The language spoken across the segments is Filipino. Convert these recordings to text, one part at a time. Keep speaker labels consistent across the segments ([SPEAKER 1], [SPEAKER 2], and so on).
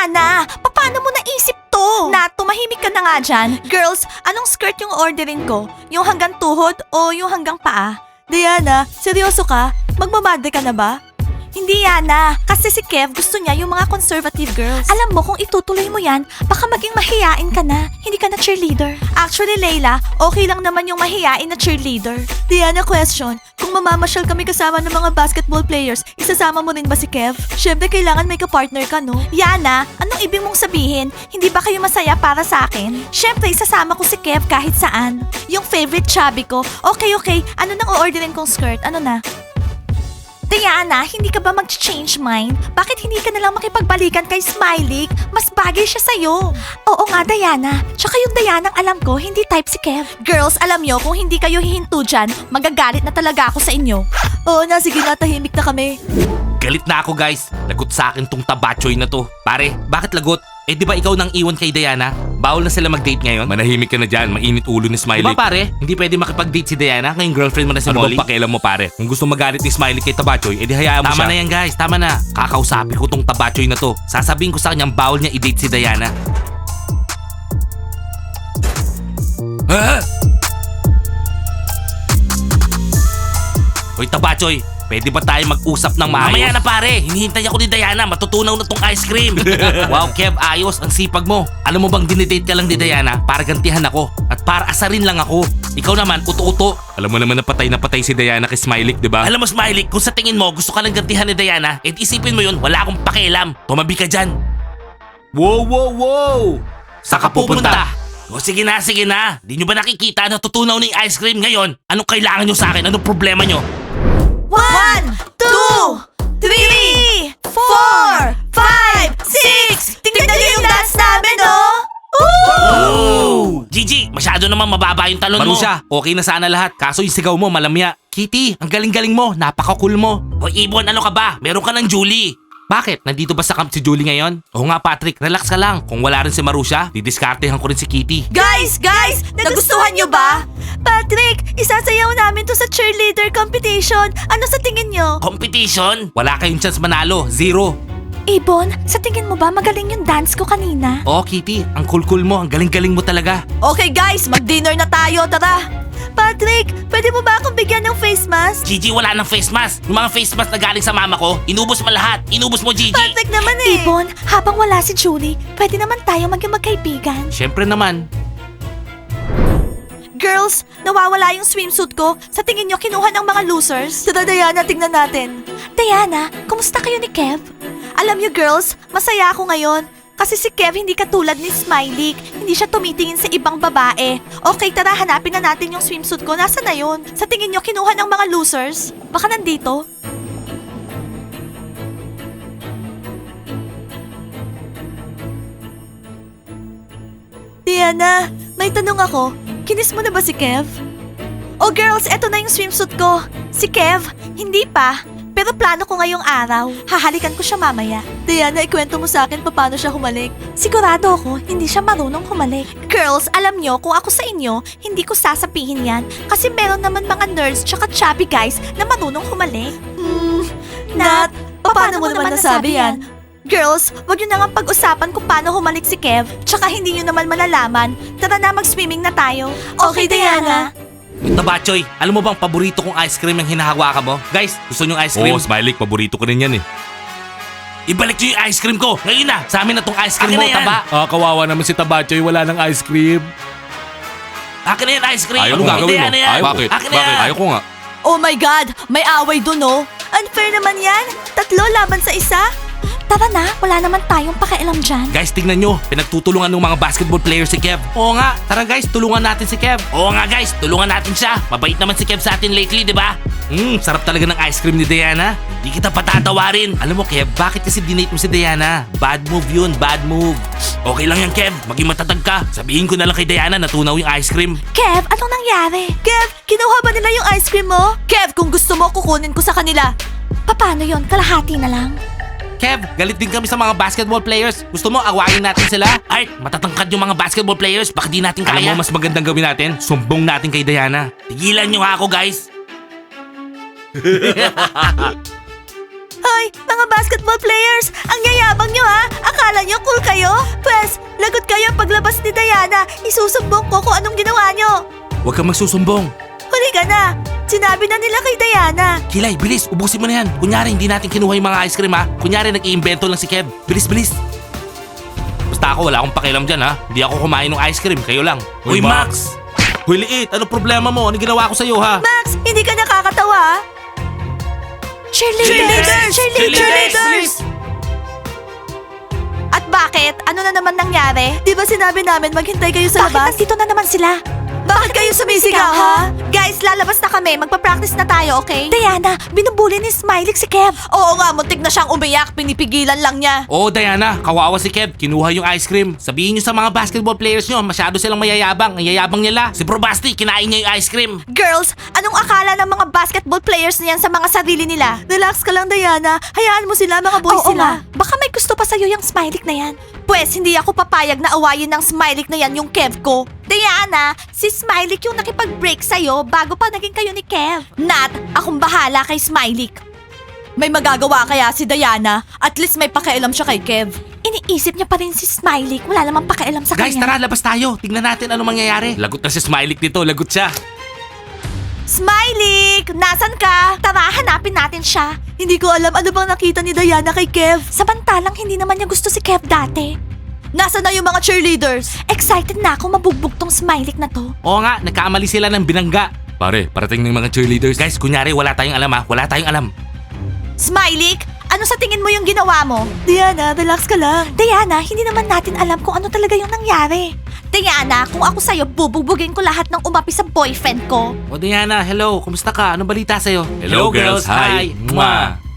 [SPEAKER 1] Diana, paano mo naisip to? Nat, tumahimik ka na nga dyan. Girls, anong skirt yung orderin ko? Yung hanggang tuhod o yung hanggang paa? Diana, seryoso ka? Magmamadre ka na ba? Hindi Yana, kasi si Kev gusto niya yung mga conservative girls. Alam mo, kung itutuloy mo yan, baka maging mahiyain ka na. Hindi ka na cheerleader. Actually, Layla, okay lang naman yung mahiyain na cheerleader. Diana, question. Kung mamamasyal kami kasama ng mga basketball players, isasama mo rin ba si Kev? Siyempre, kailangan may kapartner ka, no? Yana, anong ibig mong sabihin? Hindi ba kayo masaya para sa akin? Siyempre, isasama ko si Kev kahit saan. Yung favorite chubby ko. Okay, okay. Ano nang o-orderin kong skirt? Ano na? Diana, hindi ka ba mag-change mind? Bakit hindi ka nalang makipagbalikan kay Smiley? Mas bagay siya sa'yo. Oo nga, Diana. Tsaka yung Diana ang alam ko, hindi type si Kev. Girls, alam nyo, kung hindi kayo hihinto dyan, magagalit na talaga ako sa inyo. Oo na, sige na, tahimik na kami.
[SPEAKER 2] Galit na ako guys. Lagot sa akin tong tabachoy na to. Pare, bakit lagot? Eh di ba ikaw nang iwan kay Diana? Bawal na sila mag-date ngayon?
[SPEAKER 3] Manahimik ka na dyan, mainit ulo ni Smiley.
[SPEAKER 2] Di ba pare? Hindi pwede makipag-date si Diana ngayong girlfriend mo na si
[SPEAKER 3] Ano
[SPEAKER 2] Molly?
[SPEAKER 3] bang pakialam mo pare? Kung gusto magalit ni Smiley kay Tabachoy, edi hayaan mo
[SPEAKER 2] Tama
[SPEAKER 3] siya.
[SPEAKER 2] na yan guys, tama na. Kakausapin ko tong tabachoy na to. Sasabihin ko sa kanyang bawal niya i-date si Diana. Ah! Hoy tabachoy, pwede ba tayo mag-usap ng maayos? Mamaya na pare, hinihintay ako ni Diana, matutunaw na tong ice cream. wow Kev, ayos, ang sipag mo. Alam mo bang dinidate ka lang ni Diana para gantihan ako at para asarin lang ako. Ikaw naman, uto-uto.
[SPEAKER 3] Alam mo naman na patay na patay si Diana kay Smiley, di ba?
[SPEAKER 2] Alam mo, Smiley, kung sa tingin mo gusto ka lang gantihan ni Diana, eh isipin mo yun, wala akong pakialam. Tumabi ka dyan.
[SPEAKER 3] Wow, wow, wow!
[SPEAKER 2] Saka pupunta. O sige na, sige na. Di nyo ba nakikita na tutunaw ng ice cream ngayon? Anong kailangan nyo sa akin? Anong problema nyo?
[SPEAKER 1] One, two, three, four, five, six. Tingnan niyo yung dance namin, oh!
[SPEAKER 2] Gigi, masyado naman mababa yung talon mo.
[SPEAKER 3] Marusha, okay na sana lahat. Kaso yung sigaw mo, malamya.
[SPEAKER 2] Kitty, ang galing-galing mo. Napaka-cool mo. O Ibon, ano ka ba? Meron ka ng Julie. Bakit? Nandito ba sa camp si Julie ngayon? Oo nga Patrick, relax ka lang. Kung wala rin si Marusha, didiskartehan ko rin si Kitty.
[SPEAKER 1] Guys, guys, nagustuhan niyo ba? Patrick, isasayaw namin to sa cheerleader competition. Ano sa tingin niyo?
[SPEAKER 2] Competition? Wala kayong chance manalo. Zero.
[SPEAKER 1] Ibon, sa tingin mo ba magaling yung dance ko kanina?
[SPEAKER 2] Oo Kitty, ang cool-cool mo. Ang galing-galing mo talaga.
[SPEAKER 1] Okay guys, mag-dinner na tayo, tara! Patrick, pwede mo ba akong bigyan ng face mask?
[SPEAKER 2] Gigi, wala ng face mask. Yung mga face mask na galing sa mama ko, inubos mo lahat. Inubos mo, Gigi.
[SPEAKER 1] Patrick naman eh! Ibon, habang wala si Julie, pwede naman tayo maging magkaibigan.
[SPEAKER 2] Siyempre naman.
[SPEAKER 1] Girls, nawawala yung swimsuit ko. Sa tingin nyo, kinuha ng mga losers? Tara, Diana, tingnan natin. Diana, kumusta kayo ni Kev? Alam nyo, girls, masaya ako ngayon. Kasi si Kev hindi katulad ni Smiley. Hindi siya tumitingin sa ibang babae. Okay, tara, hanapin na natin yung swimsuit ko. Nasaan na yun? Sa tingin nyo, kinuha ng mga losers? Baka nandito? Diana, may tanong ako. Kinis mo na ba si Kev? Oh girls, eto na yung swimsuit ko. Si Kev, hindi pa. Pero plano ko ngayong araw. Hahalikan ko siya mamaya. Diana, ikwento mo sa akin paano siya humalik. Sigurado ako, hindi siya marunong humalik. Girls, alam nyo, kung ako sa inyo, hindi ko sasapihin yan. Kasi meron naman mga nerds tsaka chubby guys na marunong humalik. Hmm, Nat, paano, mo naman nasabi yan? Girls, wag nyo na nga pag-usapan kung paano humalik si Kev, tsaka hindi nyo naman malalaman. Tara na, mag-swimming na tayo. Okay, Diana.
[SPEAKER 2] Tabachoy, alam mo bang paborito kong ice cream yung hinahawakan mo? Guys, gusto nyo ice cream?
[SPEAKER 3] Oo, Smiley, paborito ko rin yan eh.
[SPEAKER 2] Ibalik nyo yung ice cream ko. Ngayon na, sa amin na tong ice cream
[SPEAKER 4] Akin
[SPEAKER 2] mo,
[SPEAKER 4] na yan.
[SPEAKER 2] taba.
[SPEAKER 3] Ah, kawawa naman si Tabachoy, wala ng ice cream.
[SPEAKER 2] Akin na yan ice cream.
[SPEAKER 3] Ayaw
[SPEAKER 2] Ano
[SPEAKER 3] mo gagawin mo?
[SPEAKER 2] Hindi, ano yan?
[SPEAKER 3] Ayaw, bakit?
[SPEAKER 2] Akin na
[SPEAKER 3] Bakit?
[SPEAKER 2] yan.
[SPEAKER 3] Ayaw ko nga.
[SPEAKER 1] Oh my God, may away dun oh. Unfair naman yan. Tatlo laban sa isa. Tara na, wala naman tayong pakialam dyan.
[SPEAKER 2] Guys, tignan nyo. Pinagtutulungan ng mga basketball player si Kev. Oo nga. Tara guys, tulungan natin si Kev. Oo nga guys, tulungan natin siya. Mabait naman si Kev sa atin lately, di ba? Hmm, sarap talaga ng ice cream ni Diana. Hindi kita patatawarin. Alam mo, Kev, bakit kasi dinate mo si Diana? Bad move yun, bad move. Okay lang yan, Kev. Maging matatag ka. Sabihin ko na lang kay Diana na tunaw yung ice cream.
[SPEAKER 1] Kev, anong nangyari? Kev, kinuha ba nila yung ice cream mo? Kev, kung gusto mo, kukunin ko sa kanila. Paano yon? Kalahati na lang.
[SPEAKER 2] Kev, galit din kami sa mga basketball players. Gusto mo awayin natin sila? Art, matatangkad yung mga basketball players. Baka di natin
[SPEAKER 3] Alam
[SPEAKER 2] kaya.
[SPEAKER 3] mo, mas magandang gawin natin, sumbong natin kay Diana.
[SPEAKER 2] Tigilan nyo ako, guys.
[SPEAKER 1] Hoy, mga basketball players, ang yayabang nyo ha. Akala niyo cool kayo? Pwes, lagot kayo paglabas ni Diana. Isusumbong ko kung anong ginawa niyo.
[SPEAKER 2] Huwag kang magsusumbong.
[SPEAKER 1] Huli ka na. Sinabi na nila kay Diana.
[SPEAKER 2] Kilay, bilis, ubusin mo na yan. Kunyari, hindi natin kinuha yung mga ice cream ha. Kunyari, nag-iimbento lang si Kev. Bilis, bilis. Basta ako, wala akong pakialam dyan ha. Hindi ako kumain ng ice cream, kayo lang.
[SPEAKER 3] Uy,
[SPEAKER 2] Uy, Max! Hoy, liit, ano problema mo? Ano ginawa ko sa'yo ha?
[SPEAKER 1] Max, hindi ka nakakatawa. Cheerleaders!
[SPEAKER 2] Cheerleaders!
[SPEAKER 1] At bakit? Ano na naman nangyari? Di ba sinabi namin maghintay kayo sa labas? Bakit nandito na naman sila? Bakit kayo sumisigaw, ha? Guys, lalabas na kami. Magpa-practice na tayo, okay? Diana, binubuli ni Smiley si Kev. Oo nga, muntik na siyang umiyak. Pinipigilan lang niya.
[SPEAKER 2] Oo, Diana, kawawa si Kev. Kinuha yung ice cream. Sabihin nyo sa mga basketball players nyo, masyado silang mayayabang. Ang yayabang nila. Si Probasti, kinain niya yung ice cream.
[SPEAKER 1] Girls, anong akala ng mga basketball players niyan sa mga sarili nila? Relax ka lang, Diana. Hayaan mo sila, mga boys
[SPEAKER 4] Oo
[SPEAKER 1] sila.
[SPEAKER 4] nga. Baka may gusto pa sa'yo yung smiley na yan.
[SPEAKER 1] Pwes, hindi ako papayag na awayin ng Smiley na yan yung Kev ko. Diana, si Smiley yung nakipag-break sa'yo bago pa naging kayo ni Kev. Nat, akong bahala kay Smiley. May magagawa kaya si Diana? At least may pakialam siya kay Kev.
[SPEAKER 4] Iniisip niya pa rin si Smiley. Wala namang pakialam sa
[SPEAKER 2] Guys,
[SPEAKER 4] kanya.
[SPEAKER 2] tara, labas tayo. Tingnan natin ano mangyayari. Lagot na si Smiley dito, lagot siya.
[SPEAKER 1] Smiley! Nasaan ka? Tara, hanapin natin siya. Hindi ko alam ano bang nakita ni Diana kay Kev.
[SPEAKER 4] Samantalang hindi naman niya gusto si Kev dati.
[SPEAKER 1] Nasaan na yung mga cheerleaders?
[SPEAKER 4] Excited na ako mabugbog tong Smiley na to.
[SPEAKER 2] Oo nga, nagkamali sila ng binangga.
[SPEAKER 3] Pare, parating ng mga cheerleaders.
[SPEAKER 2] Guys, kunyari wala tayong alam ha. Wala tayong alam.
[SPEAKER 1] Smiley, ano sa tingin mo yung ginawa mo? Diana, relax ka lang.
[SPEAKER 4] Diana, hindi naman natin alam kung ano talaga yung nangyari.
[SPEAKER 1] Diana, kung ako sa'yo, bubugbugin ko lahat ng umapi sa boyfriend ko.
[SPEAKER 2] O Diana, hello. Kumusta ka? Anong balita sa'yo?
[SPEAKER 3] Hello, girls. Hi. Mwah.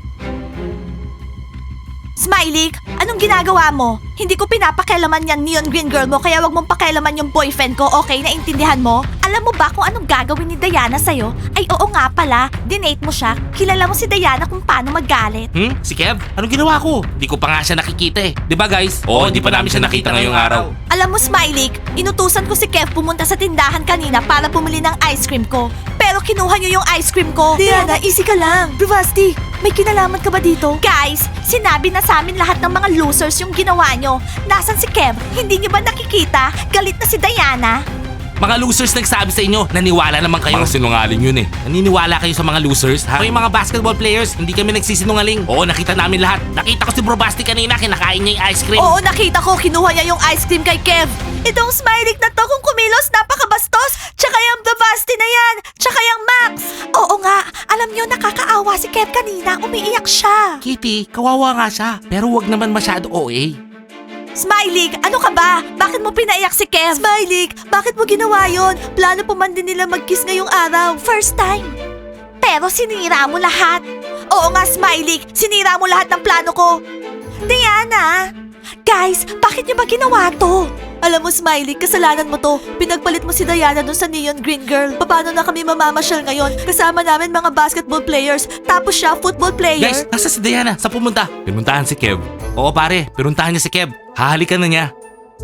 [SPEAKER 1] Smiley, anong ginagawa mo? Hindi ko pinapakialaman yan neon green girl mo kaya wag mong pakialaman yung boyfriend ko, okay? Naintindihan mo? Alam mo ba kung anong gagawin ni Diana sa'yo? Ay oo nga pala, dinate mo siya. Kilala mo si Diana kung paano magalit.
[SPEAKER 2] Hmm? Si Kev? Anong ginawa ko? Di ko pa nga siya nakikita eh. Di ba guys?
[SPEAKER 3] Oo, di pa namin siya nakita ngayong araw.
[SPEAKER 1] Alam mo, Smiley, inutusan ko si Kev pumunta sa tindahan kanina para bumili ng ice cream ko. Pero kinuha niyo yung ice cream ko. Diana, easy ka lang. Bravasti, may kinalaman ka ba dito? Guys, sinabi na sa amin lahat ng mga losers yung ginawa nyo. Nasaan si Kev? Hindi niyo ba nakikita? Galit na si Diana.
[SPEAKER 2] Mga losers nagsabi sa inyo, naniwala naman kayo.
[SPEAKER 3] Mga sinungaling yun eh.
[SPEAKER 2] Naniniwala kayo sa mga losers, ha? O yung mga basketball players, hindi kami nagsisinungaling. Oo, nakita namin lahat. Nakita ko si Probasti kanina, kinakain niya yung ice cream.
[SPEAKER 1] Oo, nakita ko. Kinuha niya yung ice cream kay Kev. Itong Smiley na to kung kumilos, napakabastos. Tsaka yung Bravasti na yan. Tsaka yung Max.
[SPEAKER 4] Oo nga, alam niyo nakakaawa si Kev kanina. Umiiyak siya.
[SPEAKER 2] Kitty, kawawa nga siya. Pero wag naman masyado OA.
[SPEAKER 1] Smiley, ano ka ba? Bakit mo pinaiyak si Kev? Smiley, bakit mo ginawa yon? Plano pa man din nila mag-kiss ngayong araw.
[SPEAKER 4] First time. Pero sinira mo lahat.
[SPEAKER 1] Oo nga, Smiley, sinira mo lahat ng plano ko.
[SPEAKER 4] Diana! Guys, bakit niyo ba ginawa to?
[SPEAKER 1] Alam mo, Smiley, kasalanan mo to. Pinagpalit mo si Diana dun sa Neon Green Girl. Paano na kami mamamasyal ngayon? Kasama namin mga basketball players. Tapos siya, football player.
[SPEAKER 2] Guys, nasa si Diana? Sa pumunta?
[SPEAKER 3] Pinuntahan si Kev.
[SPEAKER 2] Oo pare, pinuntahan niya si Kev.
[SPEAKER 3] Hahalikan na niya.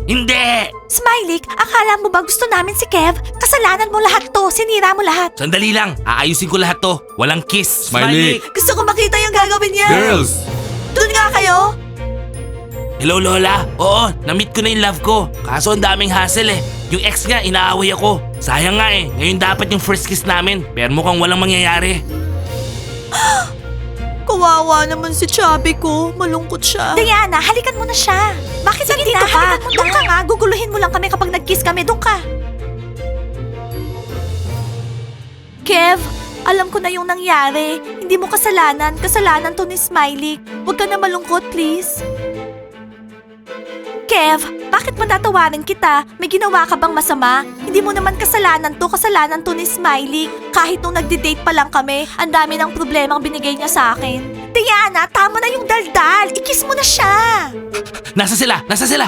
[SPEAKER 2] Hindi!
[SPEAKER 4] Smiley, akala mo ba gusto namin si Kev? Kasalanan mo lahat to. Sinira mo lahat.
[SPEAKER 2] Sandali lang, aayusin ko lahat to. Walang kiss.
[SPEAKER 3] Smiley.
[SPEAKER 1] Gusto ko makita yung gagawin niya.
[SPEAKER 3] Girls!
[SPEAKER 1] Doon nga kayo.
[SPEAKER 2] Hello Lola? Oo, na-meet ko na yung love ko. Kaso ang daming hassle eh. Yung ex nga, inaaway ako. Sayang nga eh, ngayon dapat yung first kiss namin. Pero mukhang walang mangyayari.
[SPEAKER 1] Kawawa naman si Chubby ko. Malungkot siya.
[SPEAKER 4] Diana, halikan mo na siya. Bakit
[SPEAKER 1] Sige
[SPEAKER 4] nandito
[SPEAKER 1] na,
[SPEAKER 4] ka?
[SPEAKER 1] halikan mo.
[SPEAKER 4] Doon ka nga, guguluhin mo lang kami kapag nag-kiss kami. Doon ka.
[SPEAKER 1] Kev, alam ko na yung nangyari. Hindi mo kasalanan. Kasalanan to ni Smiley. Huwag ka na malungkot, please. Kev, bakit matatawarin kita? May ginawa ka bang masama? Hindi mo naman kasalanan to, kasalanan to ni Smiley. Kahit nung nagde-date pa lang kami, ang dami ng problemang binigay niya sa akin.
[SPEAKER 4] Diana, tama na yung daldal. I-kiss mo na siya.
[SPEAKER 2] Nasa sila? Nasa sila?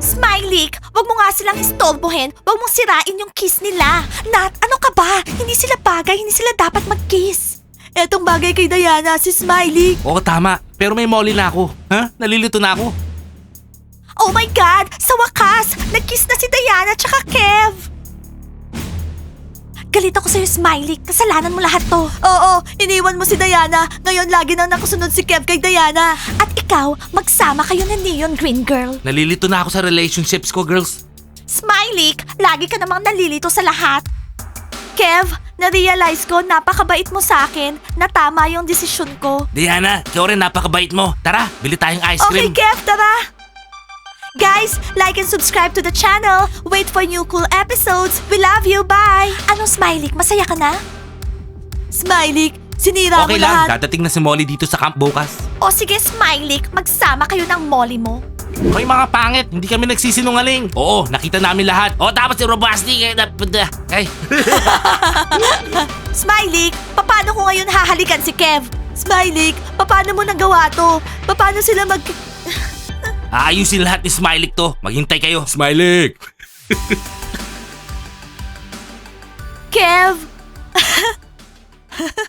[SPEAKER 1] Smiley, wag mo nga silang istorbohin. Wag mong sirain yung kiss nila.
[SPEAKER 4] Nat, ano ka ba? Hindi sila bagay, hindi sila dapat mag-kiss.
[SPEAKER 1] Etong bagay kay Diana, si Smiley.
[SPEAKER 2] Oo, tama. Pero may molly na ako. Ha? Nalilito na ako.
[SPEAKER 4] Oh my God! Sa wakas, nag-kiss na si Diana tsaka Kev. Galit ako sa'yo, Smiley. Kasalanan mo lahat to.
[SPEAKER 1] Oo, iniwan mo si Diana. Ngayon lagi nang nakusunod si Kev kay Diana.
[SPEAKER 4] At
[SPEAKER 1] ikaw, magsama kayo ng Neon Green Girl.
[SPEAKER 2] Nalilito na ako sa relationships ko, girls.
[SPEAKER 1] Smiley, lagi ka namang nalilito sa lahat. Kev, na-realize ko napakabait mo sa akin na tama yung desisyon ko.
[SPEAKER 2] Diana, ikaw rin napakabait mo. Tara, bili tayong ice
[SPEAKER 1] Okay,
[SPEAKER 2] cream.
[SPEAKER 1] Kev, tara! Guys, like and subscribe to the channel. Wait for new cool episodes. We love you. Bye! Ano, Smiley? Masaya ka na?
[SPEAKER 5] Smiley, sinira
[SPEAKER 2] Okay
[SPEAKER 5] mo
[SPEAKER 2] lang,
[SPEAKER 5] lahat.
[SPEAKER 2] dadating na si Molly dito sa camp bukas.
[SPEAKER 1] O sige, Smiley, magsama kayo ng molly mo.
[SPEAKER 2] Hoy mga pangit, hindi kami nagsisinungaling. Oo, nakita namin lahat. O tapos si Robasti, kaya dapat Ay,
[SPEAKER 5] Smiley, paano ko ngayon hahalikan si Kev? Smiley, paano mo nagawa to? Paano sila mag...
[SPEAKER 2] aayusin lahat ni Smiley to. Maghintay kayo.
[SPEAKER 3] Smiley!
[SPEAKER 5] Kev!